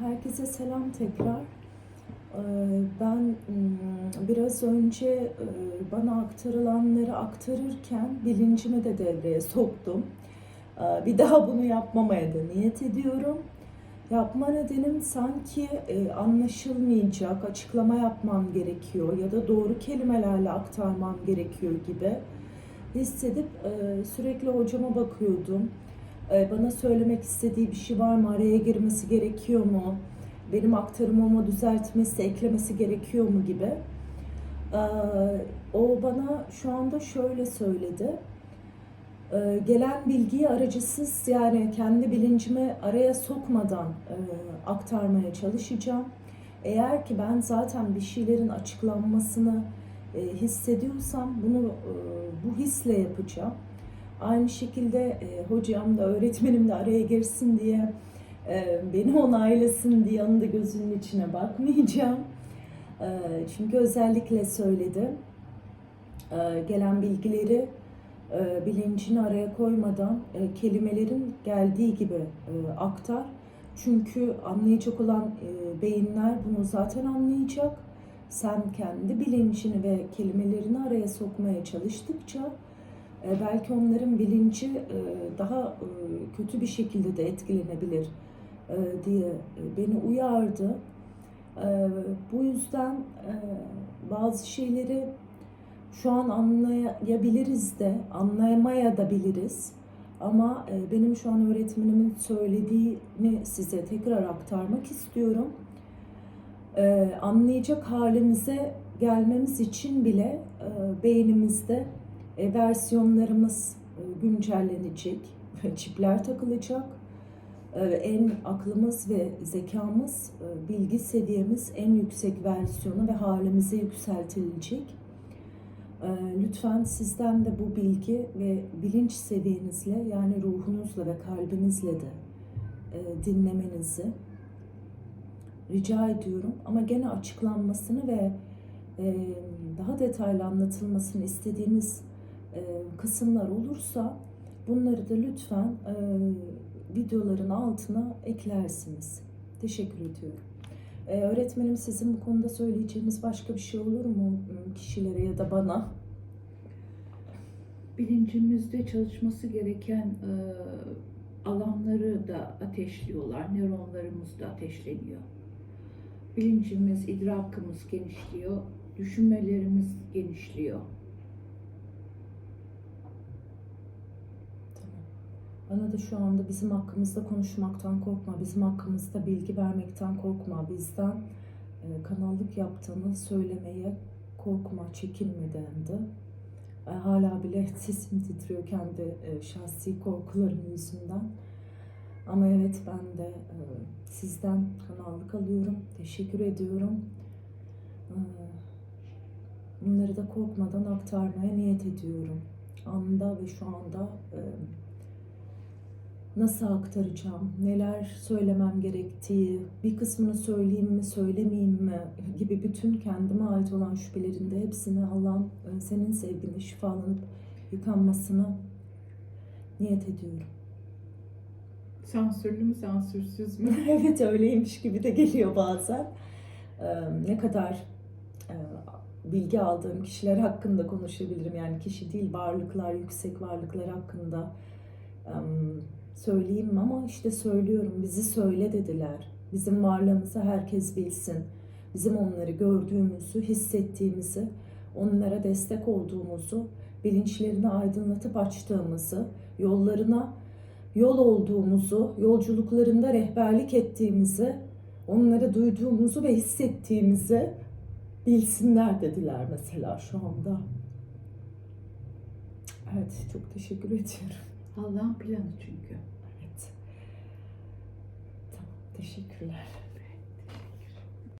Herkese selam tekrar. Ben biraz önce eee, bana aktarılanları aktarırken bilincimi de devreye soktum. Bir daha bunu yapmamaya da niyet ediyorum. Yapma nedenim sanki e, anlaşılmayacak, açıklama yapmam gerekiyor ya da doğru kelimelerle aktarmam gerekiyor gibi hissedip e, sürekli hocama bakıyordum. E, bana söylemek istediği bir şey var mı? Araya girmesi gerekiyor mu? Benim aktarımıma düzeltmesi, eklemesi gerekiyor mu gibi. E, o bana şu anda şöyle söyledi. E, gelen bilgiyi aracısız yani kendi bilincime araya sokmadan e, aktarmaya çalışacağım. Eğer ki ben zaten bir şeylerin açıklanmasını e, hissediyorsam bunu e, bu hisle yapacağım. Aynı şekilde e, hocam da öğretmenim de araya girsin diye e, beni onaylasın diye onun da gözünün içine bakmayacağım. E, çünkü özellikle söyledi. E, gelen bilgileri e, bilincini araya koymadan e, kelimelerin geldiği gibi e, aktar. Çünkü anlayacak olan e, beyinler bunu zaten anlayacak. Sen kendi bilincini ve kelimelerini araya sokmaya çalıştıkça belki onların bilinci e, daha e, kötü bir şekilde de etkilenebilir e, diye e, beni uyardı. E, Bu yüzden e, bazı şeyleri şu an anlayabiliriz de, anlayamaya da biliriz. Ama e, benim şu an öğretmenimin söylediğini size tekrar aktarmak istiyorum. E, Anlayacak halimize gelmemiz için bile e, beynimizde e, versiyonlarımız e, güncellenecek, çipler takılacak. E, En aklımız ve zekamız, e, bilgi seviyemiz en yüksek versiyonu ve halimize yükseltilecek. Ee, Lütfen sizden de bu bilgi ve bilinç seviyenizle yani ruhunuzla ve kalbinizle de e, dinlemenizi rica ediyorum. Ama gene açıklanmasını ve e, daha detaylı anlatılmasını istediğiniz e, kısımlar olursa bunları da lütfen e, videoların altına eklersiniz. Teşekkür ediyorum. Ee, öğretmenim sizin bu konuda söyleyeceğiniz başka bir şey olur mu kişilere ya da bana? bilincimizde çalışması gereken e, alanları da ateşliyorlar. Nöronlarımız da ateşleniyor. Bilincimiz, idrakımız genişliyor. Düşünmelerimiz genişliyor. Bana da şu anda bizim hakkımızda konuşmaktan korkma, bizim hakkımızda bilgi vermekten korkma, bizden e, kanallık yaptığını söylemeye korkma, çekinme dendi. E, hala bile sesim titriyor kendi e, şahsi korkularım yüzünden. Ama evet ben de e, sizden kanallık alıyorum. Teşekkür ediyorum. E, bunları da korkmadan aktarmaya niyet ediyorum. Anda ve şu anda e, nasıl aktaracağım, neler söylemem gerektiği, bir kısmını söyleyeyim mi, söylemeyeyim mi gibi bütün kendime ait olan şüphelerin de hepsini Allah'ın e, senin sevgine şifalanıp yıkanmasını niyet ediyorum. Sansürlü mü, sansürsüz mü? evet öyleymiş gibi de geliyor bazen. Ee, ne kadar e, bilgi aldığım kişiler hakkında konuşabilirim. Yani kişi değil varlıklar, yüksek varlıklar hakkında em, söyleyeyim ama işte söylüyorum. Bizi söyle dediler. Bizim varlığımızı herkes bilsin. Bizim onları gördüğümüzü, hissettiğimizi, onlara destek olduğumuzu, bilinçlerini aydınlatıp açtığımızı, yollarına yol olduğumuzu, yolculuklarında rehberlik ettiğimizi, onları duyduğumuzu ve hissettiğimizi bilsinler dediler mesela şu anda. Evet, çok teşekkür ediyorum. Allah'ın planı çünkü. Teşekkürler.